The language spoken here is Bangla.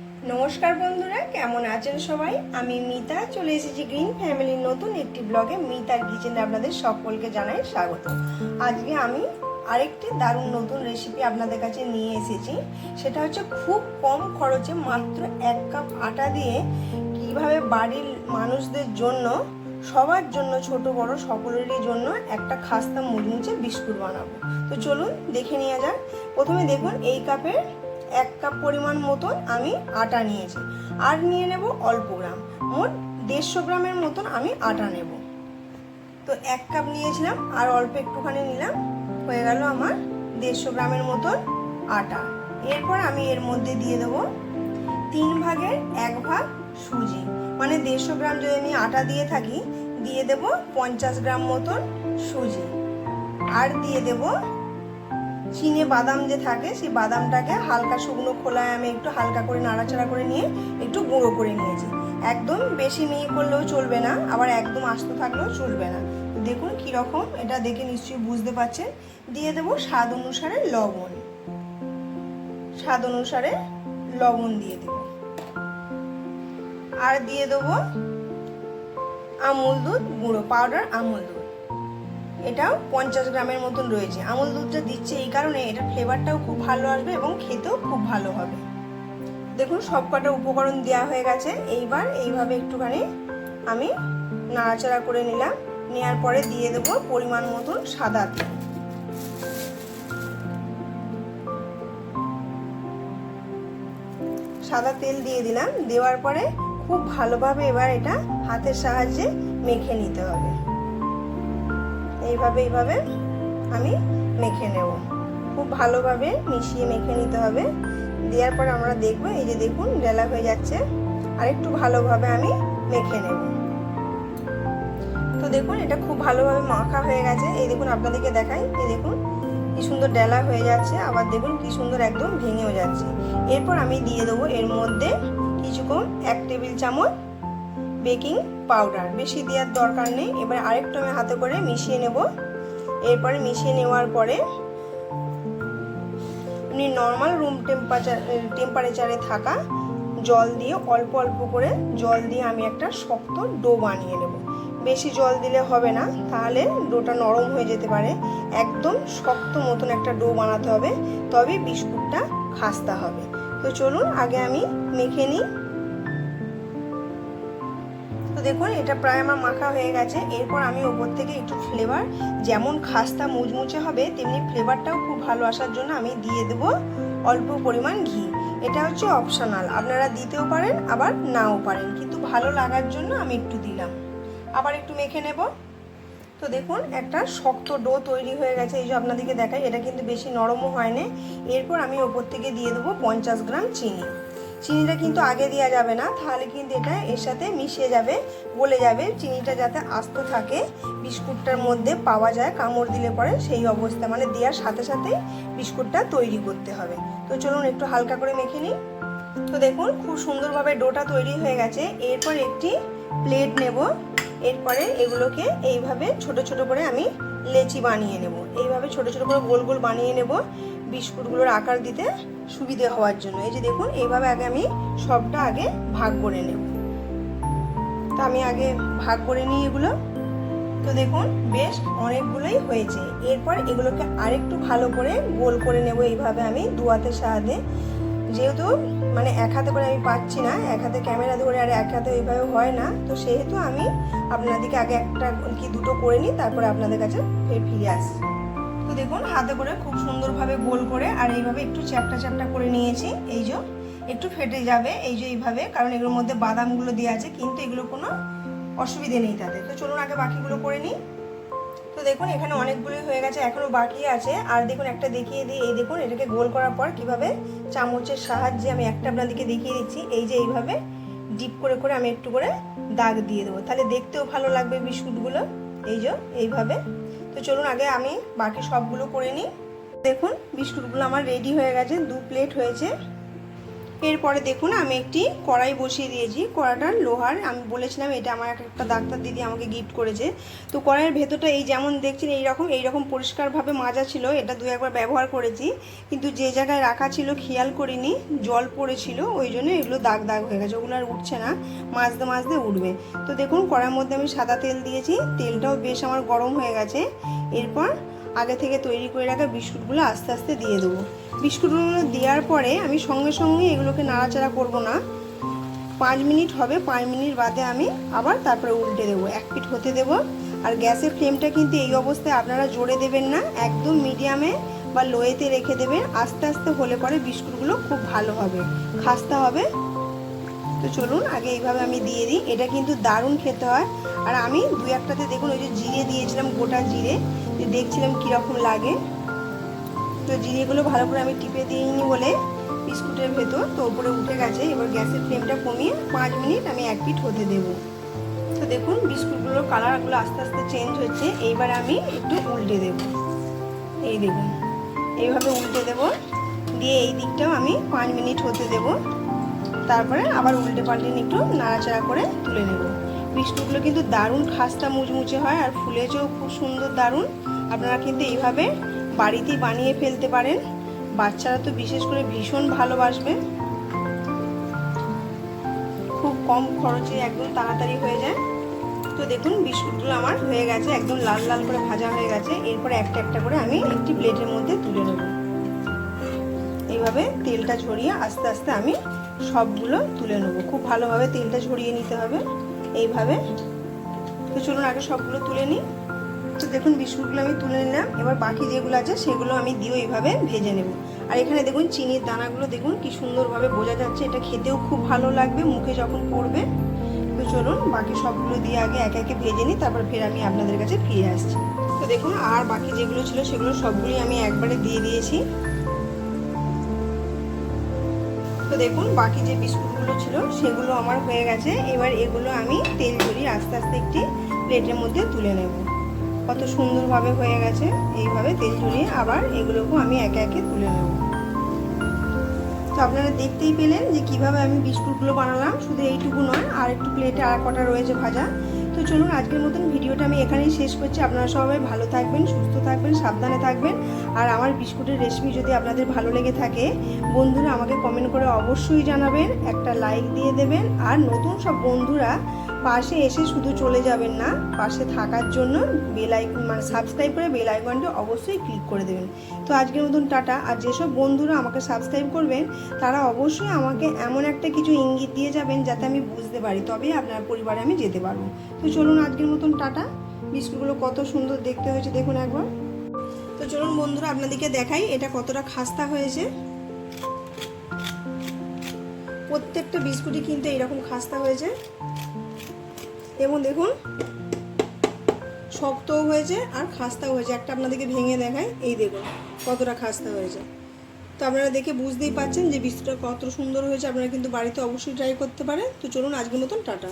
নমস্কার বন্ধুরা, কেমন আছেন সবাই? আমি মিতা, চলে এসেছি গ্রিন ফ্যামিলির নতুন একটি ব্লগে। মিতার কিচেনে আপনাদের সকলকে জানাই স্বাগত। আজকে আমি আরেকটি দারুণ নতুন রেসিপি আপনাদের কাছে নিয়ে এসেছি। সেটা হচ্ছে খুব কম খরচে মাত্র এক কাপ আটা দিয়ে কীভাবে বাড়ির মানুষদের জন্য, সবার জন্য, ছোট, বড় সকলেরই জন্য একটা খাস্তা মুচমুচে বিস্কুট বানাবো। তো চলুন দেখে নেওয়া যাক। প্রথমে দেখুন, এই কাপের এক কাপ পরিমাণ মতন আমি আটা নিয়েছি। আর নিয়ে নেব অল্প গ্রাম। মোট দেড়শো গ্রামের মতন আমি আটা নেব। তো এক কাপ নিয়েছিলাম, আর অল্প একটুখানি নিলাম। হয়ে গেল আমার দেড়শো গ্রামের মতন আটা। এরপর আমি এর মধ্যে দিয়ে দেবো তিন ভাগের এক ভাগ সুজি। মানে দেড়শো গ্রাম যদি আমি আটা দিয়ে থাকি, দিয়ে দেব পঞ্চাশ গ্রাম মতন সুজি। আর দিয়ে দেবো চিনে বাদাম যে থাকে, সেই বাদামটাকে হালকা শুকনো খোলায় আমি একটু হালকা করে নাড়াচাড়া করে নিয়ে একটু গুঁড়ো করে নিয়েছি। একদম বেশি মিহি করলেও চলবে না, আবার একদম আস্ত থাকলেও চলবে না। দেখুন কীরকম এটা দেখে নিশ্চয়ই বুঝতে পারছেন। দিয়ে দেবো স্বাদ অনুসারে লবণ। স্বাদ অনুসারে লবণ দিয়ে দেব। আর দিয়ে দেবো আমুল দুধ, গুঁড়ো পাউডার আমুল দুধ। এটাও পঞ্চাশ গ্রামের মতন রয়েছে। আমুল দুধটা দিচ্ছে এই কারণে এটা ফ্লেভারটাও খুব ভালো আসবে এবং খেতেও খুব ভালো হবে। দেখুন সব কটা উপকরণ দেওয়া হয়ে গেছে। এইবার এইভাবে একটুখানি আমি নাড়াচাড়া করে নিলাম। নেওয়ার পরে দিয়ে দেবো পরিমাণ মতন সাদা তেল। সাদা তেল দিয়ে দিলাম। দেওয়ার পরে খুব ভালোভাবে এবার এটা হাতের সাহায্যে মেখে নিতে হবে। এইভাবে এইভাবে আমি মেখে নেব। খুব ভালোভাবে মিশিয়ে মেখে নিতে হবে। দেওয়ার পর আমরা দেখব, এই যে দেখুন, ডেলা হয়ে যাচ্ছে। আর একটু ভালোভাবে আমি মেখে নেব। তো দেখুন, এটা খুব ভালোভাবে মাখা হয়ে গেছে। এই দেখুন, আপনাদেরকে দেখাই। এই দেখুন, কি সুন্দর ডেলা হয়ে যাচ্ছে। আবার দেখুন, কি সুন্দর একদম ভেঙেও যাচ্ছে। এরপর আমি দিয়ে দেবো এর মধ্যে কিছুক্ষণ এক টেবিল চামচ বেকিং পাউডার বেশি দেওয়ার দরকার নেই। এবার আরেকটু আমি হাতে করে মিশিয়ে নেব। এরপরে মিশিয়ে নেওয়ার পরে আপনি নর্মাল রুম টেম্পারেচার টেম্পারেচারে থাকা জল দিয়ে অল্প অল্প করে জল দিয়ে আমি একটা শক্ত ডো বানিয়ে নেব। বেশি জল দিলে হবে না, তাহলে ডোটা নরম হয়ে যেতে পারে। একদম শক্ত মতন একটা ডো বানাতে হবে, তবে বিস্কুটটা খাস্তা হবে। তো চলুন, আগে আমি মেখে নিই। দেখুন, এটা প্রায় আমার মাখা হয়ে গেছে। এরপর আমি ওপর থেকে একটু ফ্লেভার যেমন খাস্তা মুচমুচে হবে, তেমনি ফ্লেভারটাও খুব ভালো আসার জন্য আমি দিয়ে দেব অল্প পরিমাণ ঘি। এটা হচ্ছে অপশনাল আপনারা দিতেও পারেন, আবার নাও পারেন, কিন্তু ভালো লাগার জন্য আমি একটু দিলাম। আবার একটু মেখে নেব। তো দেখুন, একটা শক্ত ডো তৈরি হয়ে গেছে, এই যে আপনাদেরকে দেখাই, এটা কিন্তু বেশি নরমও হয়নি এরপর আমি ওপর থেকে দিয়ে দেবো পঞ্চাশ গ্রাম চিনি। চিনিটা কিন্তু আগে দেওয়া যাবে না, তাহলে কিন্তু এটা এর সাথে মিশে যাবে, গলে যাবে। চিনিটা যাতে আস্ত থাকে, বিস্কুটটার মধ্যে পাওয়া যায়, কামড় দিলে পরে সেই অবস্থা। মানে দেওয়ার সাথে সাথে বিস্কুটটা তৈরি করতে হবে। তো চলুন একটু হালকা করে মেখে নিই। তো দেখুন, খুব সুন্দরভাবে ডোটা তৈরি হয়ে গেছে। এরপর একটি প্লেট নেব। এরপরে এগুলোকে এইভাবে ছোট ছোট করে আমি লেচি বানিয়ে নেব। এইভাবে ছোট ছোট করে গোল গোল বানিয়ে নেব। বিস্কুটগুলোর আকার দিতে সুবিধে হওয়ার জন্য। এই যে দেখুন, এইভাবে আগে আমি সবটা আগে ভাগ করে নেব। তো আমি আগে ভাগ করে নিই এগুলো। তো দেখুন, বেশ অনেকগুলোই হয়েছে। এরপর এগুলোকে আরেকটু ভালো করে গোল করে নেব। এইভাবে আমি দু হাতের সাহায্যে যেহেতু মানে এক হাতে করে আমি পাচ্ছি না, এক হাতে ক্যামেরা ধরে আর এক হাতে এইভাবে হয় না। তো সেহেতু আমি আপনাদেরকে আগে একটা কি দুটো করে নিই, তারপরে আপনাদের কাছে ফের ফিরে আসছি। তো দেখুন, হাতে করে খুব সুন্দরভাবে গোল করে আর এইভাবে একটু চ্যাপটা চ্যাপটা করে নিয়েছি। এই যে, একটু ফেটে যাবে এই যে এইভাবে, কারণ এগুলোর মধ্যে বাদামগুলো দেওয়া আছে, কিন্তু এগুলো কোনো অসুবিধে নেই তাদের তো চলুন আগে বাকিগুলো করে নিই। তো দেখুন, এখানে অনেকগুলোই হয়ে গেছে, এখনও বাকি আছে। আর দেখুন, একটা দেখিয়ে দিই। এই দেখুন, এটাকে গোল করার পর কীভাবে চামচের সাহায্যে আমি একটা আপনাদেরকে দেখিয়ে দিচ্ছি। এই যে এইভাবে ডিপ করে করে আমি একটু করে দাগ দিয়ে দেবো। তাহলে দেখতেও ভালো লাগবে বিস্কুটগুলো। এই যে, এইভাবে তো চলুন আগে আমি বাকি সবগুলো করে নিই। দেখুন, বিস্কুটগুলো আমার রেডি হয়ে গেছে, দু প্লেট হয়েছে। এরপরে দেখুন, আমি একটি কড়াই বসিয়ে দিয়েছি। কড়াটা লোহার, আমি বলেছিলাম এটা আমার এক একটা ডাক্তার দিদি আমাকে গিফট করেছে। তো কড়াইয়ের ভেতরটা এই যেমন দেখছেন, এইরকম এইরকম পরিষ্কারভাবে মাজা ছিল, এটা দু একবার ব্যবহার করেছি। কিন্তু যে জায়গায় রাখা ছিল, খেয়াল করিনি, জল পড়েছিল, ওই জন্য এগুলো দাগ দাগ হয়ে গেছে, ওগুলো আর উঠছে না, মাজতে মাজতে উঠবে। তো দেখুন, কড়াইয়ের মধ্যে আমি সাদা তেল দিয়েছি, তেলটাও বেশ আমার গরম হয়ে গেছে। এরপর আগে থেকে তৈরি করে রাখা বিস্কুটগুলো আস্তে আস্তে দিয়ে দেবো। বিস্কুটগুলো দেওয়ার পরে আমি সঙ্গে সঙ্গে এগুলোকে নাড়াচাড়া করব না। পাঁচ মিনিট হবে, পাঁচ মিনিট বাদে আমি আবার তারপরে উল্টে দেবো, এক পিঠ হতে দেবো। আর গ্যাসের ফ্লেমটা কিন্তু এই অবস্থায় আপনারা জোরে দেবেন না, একদম মিডিয়ামে বা লোয়েতে রেখে দেবেন, আস্তে আস্তে হলে পরে বিস্কুটগুলো খুব ভালো হবে, খাস্তা হবে। তো চলুন, আগে এইভাবে আমি দিয়ে দিই, এটা কিন্তু দারুণ খেতে হয়। আর আমি দু একটাতে দেখুন, ওই যে জিরে দিয়েছিলাম, গোটা জিরে দেখছিলাম কীরকম লাগে। তো জিরেগুলো ভালো করে আমি টিপে দিইনি বলে বিস্কুটের ভেতর, তো ওপরে উঠে গেছে। এবার গ্যাসের ফ্লেমটা কমিয়ে পাঁচ মিনিট আমি এক পিঠ হতে দেবো। তো দেখুন, বিস্কুটগুলোর কালারগুলো আস্তে আস্তে চেঞ্জ হচ্ছে। এইবার আমি একটু উল্টে দেব। এই দেখুন, এইভাবে উল্টে দেব। দিয়ে এই দিকটাও আমি পাঁচ মিনিট হতে দেব। তারপরে আবার উল্টে পাল্টে একটু নাড়াচাড়া করে তুলে নেব। বিস্কুটগুলো কিন্তু দারুণ খাস্তা মুচমুচে হয় আর ফুলেছেও খুব সুন্দর দারুণ। আপনারা কিন্তু এইভাবে বাড়িতেই বানিয়ে ফেলতে পারেন। বাচ্চারা তো বিশেষ করে ভীষণ ভালোবাসবে। খুব কম খরচে একদম তাড়াতাড়ি হয়ে যায়। তো দেখুন, বিস্কুটগুলো আমার হয়ে গেছে, একদম লাল লাল করে ভাজা হয়ে গেছে। এরপরে একটা একটা করে আমি একটি প্লেটের মধ্যে তুলে নেব। এইভাবে তেলটা ঝরিয়ে আস্তে আস্তে আমি সবগুলো তুলে নেব। খুব ভালোভাবে তেলটা ঝরিয়ে নিতে হবে। এইভাবে। তো চলুন আগে সবগুলো তুলে নিই। তো দেখুন, বিস্কুটগুলো আমি তুলে নিলাম। এবার বাকি যেগুলো আছে, সেগুলো আমি দিয়েও এইভাবে ভেজে নেব। আর এখানে দেখুন, চিনির দানাগুলো দেখুন, কি সুন্দরভাবে বোঝা যাচ্ছে। এটা খেতেও খুব ভালো লাগবে, মুখে যখন পড়বে। তো চলুন, বাকি সবগুলো দিয়ে আগে একে একে ভেজে নিই, তারপর ফের আমি আপনাদের কাছে ফিরে আসছি। তো দেখুন, আর বাকি যেগুলো ছিল, সেগুলো সবগুলোই আমি একবারে দিয়ে দিয়েছি। তো দেখুন, বাকি যে বিস্কুটগুলো ছিল, সেগুলো আমার হয়ে গেছে। এবার এগুলো আমি তেল ঝরিয়ে আস্তে আস্তে একটি প্লেটের মধ্যে তুলে নেব। কত সুন্দরভাবে হয়ে গেছে, এইভাবে তেল ঝরিয়ে আবার এগুলোকেও আমি একে একে তুলে নেব। তো আপনারা দেখতেই পেলেন যে কীভাবে আমি বিস্কুটগুলো বানালাম, শুধু এইটুকু নয় আর একটু প্লেটে আর কটা রয়েছে ভাজা। তো চলুন আজকের মতন ভিডিওটা আমি এখানেই শেষ করছি। আপনারা সবাই ভালো থাকবেন, সুস্থ থাকবেন, সাবধানে থাকবেন। আর আমার বিস্কুটের রেসিপি যদি আপনাদের ভালো লেগে থাকে, বন্ধুরা আমাকে কমেন্ট করে অবশ্যই জানাবেন, একটা লাইক দিয়ে দেবেন। আর নতুন সব বন্ধুরা পাশে এসে শুধু চলে যাবেন না, পাশে থাকার জন্য বেল আইকন মানে সাবস্ক্রাইব করে বেল আইকনটা অবশ্যই ক্লিক করে দেবেন। তো আজকের মতন টাটা। আর যেসব বন্ধুরা আমাকে সাবস্ক্রাইব করবেন, তারা অবশ্যই আমাকে এমন একটা কিছু ইঙ্গিত দিয়ে যাবেন যাতে আমি বুঝতে পারি তবেই আপনার পরিবারে আমি যেতে পারব। তো চলুন আজকের মতন টাটা। বিস্কুটগুলো কত সুন্দর দেখতে হয়েছে, দেখুন একবার। তো চলুন বন্ধুরা, আপনাদেরকে দেখাই এটা কতটা খাস্তা হয়েছে। প্রত্যেকটা বিস্কুটই কিন্তু এইরকম খাস্তা হয়েছে। এবং দেখুন, শক্তও হয়েছে আর খাস্তাও হয়েছে। একটা আপনাদেরকে ভেঙে দেখায় এই দেখুন কতটা খাস্তা হয়েছে। তো আপনারা দেখে বুঝতেই পাচ্ছেন যে বিস্কুটটা কত সুন্দর হয়েছে। আপনারা কিন্তু বাড়িতে অবশ্যই ট্রাই করতে পারেন। তো চলুন আজকের মতন টাটা।